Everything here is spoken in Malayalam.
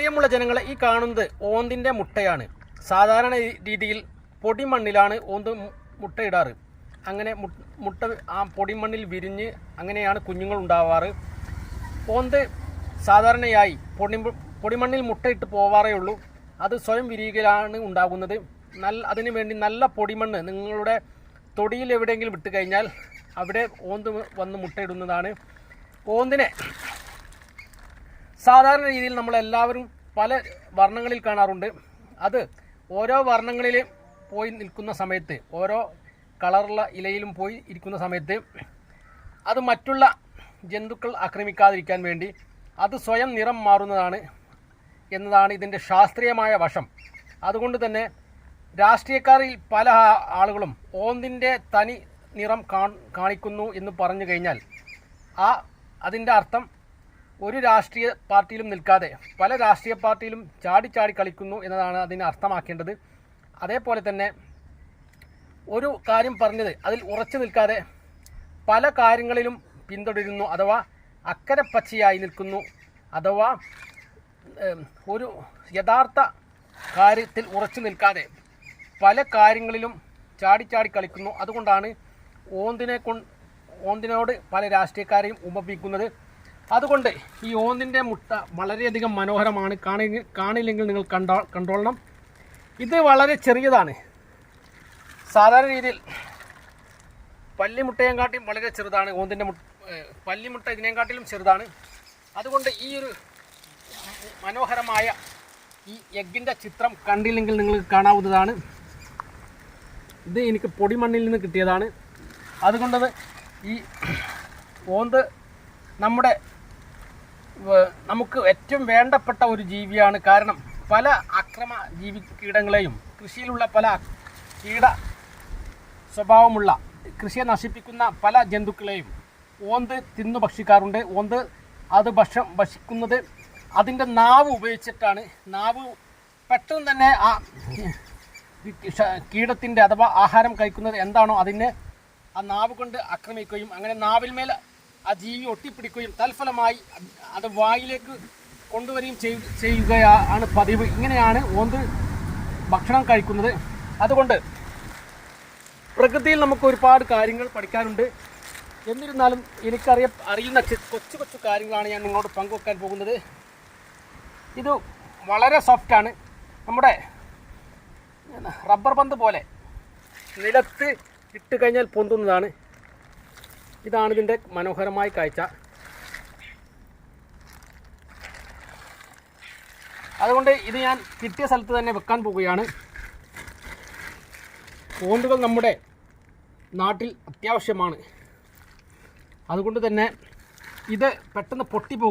പ്രിയമുള്ള ജനങ്ങളെ ഈ കാണുന്നത് ഓന്തിന്റെ മുട്ടയാണ്. സാധാരണ രീതിയിൽ പൊടിമണ്ണിലാണ് ഓന്ത് മുട്ടയിടാറ്. അങ്ങനെ മുട്ട ആ പൊടിമണ്ണിൽ വിരിഞ്ഞ് അങ്ങനെയാണ് കുഞ്ഞുങ്ങൾ ഉണ്ടാവാറ്. ഓന്ത് സാധാരണയായി പൊടി പൊടിമണ്ണിൽ മുട്ടയിട്ട് പോവാറേ ഉള്ളൂ. അത് സ്വയം വിരിയുകയാണ് ഉണ്ടാകുന്നത്. നല്ല അതിനു വേണ്ടി നല്ല പൊടിമണ്ണ് നിങ്ങളുടെ തൊടിയിൽ എവിടെയെങ്കിലും വിട്ട് കഴിഞ്ഞാൽ അവിടെ ഓന്ത് വന്ന് മുട്ടയിടുന്നതാണ്. ഓന്തിനെ സാധാരണ രീതിയിൽ നമ്മൾ എല്ലാവരും പല വർണങ്ങളിൽ കാണാറുണ്ട്. അത് ഓരോ വർണങ്ങളിൽ പോയി നിൽക്കുന്ന സമയത്ത് ഓരോ കളറുള്ള ഇലയിലും പോയി ഇരിക്കുന്ന സമയത്ത് അത് മറ്റുള്ള ജന്തുക്കൾ ആക്രമിക്കാതിരിക്കാൻ വേണ്ടി അത് സ്വയം നിറം മാറുന്നതാണ് എന്നതാണ് ഇതിന്റെ ശാസ്ത്രീയമായ വശം. അതുകൊണ്ട് തന്നെ രാഷ്ട്രീയക്കാരിൽ പല ആളുകളും ഓന്തിന്റെ തനി നിറം കാണിക്കുന്നു എന്ന് പറഞ്ഞു കഴിഞ്ഞാൽ ആ അതിന്റെ അർത്ഥം ഒരു രാഷ്ട്രീയ പാർട്ടിയിലും നിൽക്കാതെ പല രാഷ്ട്രീയ പാർട്ടിയിലും ചാടി ചാടി കളിക്കുന്നു എന്നതാണ് അതിന് അർത്ഥമാക്കേണ്ടത്. അതേപോലെ തന്നെ ഒരു കാര്യം പറഞ്ഞത് അതിൽ ഉറച്ചു നിൽക്കാതെ പല കാര്യങ്ങളിലും പിന്തുടരുന്നു അഥവാ അക്കരെ പച്ചയായി നിൽക്കുന്നു അഥവാ ഒരു യഥാർത്ഥ കാര്യത്തിൽ ഉറച്ചു നിൽക്കാതെ പല കാര്യങ്ങളിലും ചാടി ചാടി കളിക്കുന്നു. അതുകൊണ്ടാണ് ഓന്തിനെ കൊണ്ട് ഓന്തിനോട് പല രാഷ്ട്രീയക്കാരെയും ഉപമിക്കുന്നത് അതുകൊണ്ട് ഈ ഓന്നിന്റെ മുട്ട വളരെയധികം മനോഹരമാണ്. കാണി കാണില്ലെങ്കിൽ നിങ്ങൾ കണ്ടോ കണ്ടോളണം. ഇത് വളരെ ചെറിയതാണ്. സാധാരണ രീതിയിൽ പല്ലിമുട്ടയെക്കാട്ടിയും വളരെ ചെറുതാണ്. ഓന്തിന്റെ മുട്ട പല്ലിമുട്ട ഇതിനെക്കാട്ടിലും ചെറുതാണ്. അതുകൊണ്ട് ഈ ഒരു മനോഹരമായ ഈ എഗ്ഗിന്റെ ചിത്രം കണ്ടില്ലെങ്കിൽ നിങ്ങൾക്ക് കാണാവുന്നതാണ്. ഇത് എനിക്ക് പൊടിമണ്ണിൽ നിന്ന് കിട്ടിയതാണ്. അതുകൊണ്ടത് ഈ ഓന്ത് നമ്മുടെ നമുക്ക് ഏറ്റവും വേണ്ടപ്പെട്ട ഒരു ജീവിയാണ് കാരണം പല അക്രമ ജീവി കീടങ്ങളെയും കൃഷിയിലുള്ള പല കീട സ്വഭാവമുള്ള കൃഷിയെ നശിപ്പിക്കുന്ന പല ജന്തുക്കളെയും ഓന്ത് തിന്നു ഭക്ഷിക്കാറുണ്ട്. ഓന്ത് അത് ഭക്ഷ ഭക്ഷിക്കുന്നത് അതിന്റെ നാവ് ഉപയോഗിച്ചിട്ടാണ്. നാവ് പെട്ടെന്ന് തന്നെ ആ കീടത്തിന്റെ അഥവാ ആഹാരം കഴിക്കുന്നത് എന്താണോ അതിനെ ആ നാവ് കൊണ്ട് ആക്രമിക്കുകയും അങ്ങനെ നാവിന്മേൽ ആ ജീവി ഒട്ടിപ്പിടിക്കുകയും തൽഫലമായി അത് വായിലേക്ക് കൊണ്ടുവരികയും ചെയ്- ചെയ്യുകയാണ് പതിവ്. ഇങ്ങനെയാണ് ഓന്ത് ഭക്ഷണം കഴിക്കുന്നത്. അതുകൊണ്ട് പ്രകൃതിയിൽ നമുക്ക് ഒരുപാട് കാര്യങ്ങൾ പഠിക്കാനുണ്ട്. എന്നിരുന്നാലും എനിക്കറിയ അറിയുന്ന കൊച്ചു കൊച്ചു കാര്യങ്ങളാണ് ഞാൻ നിങ്ങളോട് പങ്കുവെക്കാൻ പോകുന്നത്. ഇത് വളരെ സോഫ്റ്റാണ് നമ്മുടെ റബ്ബർ പന്ത് പോലെ നിലത്ത് ഇട്ട് കഴിഞ്ഞാൽ പൊന്തുന്നതാണ്. ഇതാണ് ഇതിന്റെ മനോഹരമായ കാഴ്ച. അതുകൊണ്ട് ഇത് ഞാൻ കിട്ടിയ സ്ഥലത്ത് തന്നെ വെക്കാൻ പോവുകയാണ്. പോണ്ടുകൾ നമ്മുടെ നാട്ടിൽ അത്യാവശ്യമാണ്. അതുകൊണ്ട് തന്നെ ഇത് പെട്ടെന്ന് പൊട്ടിപ്പോകും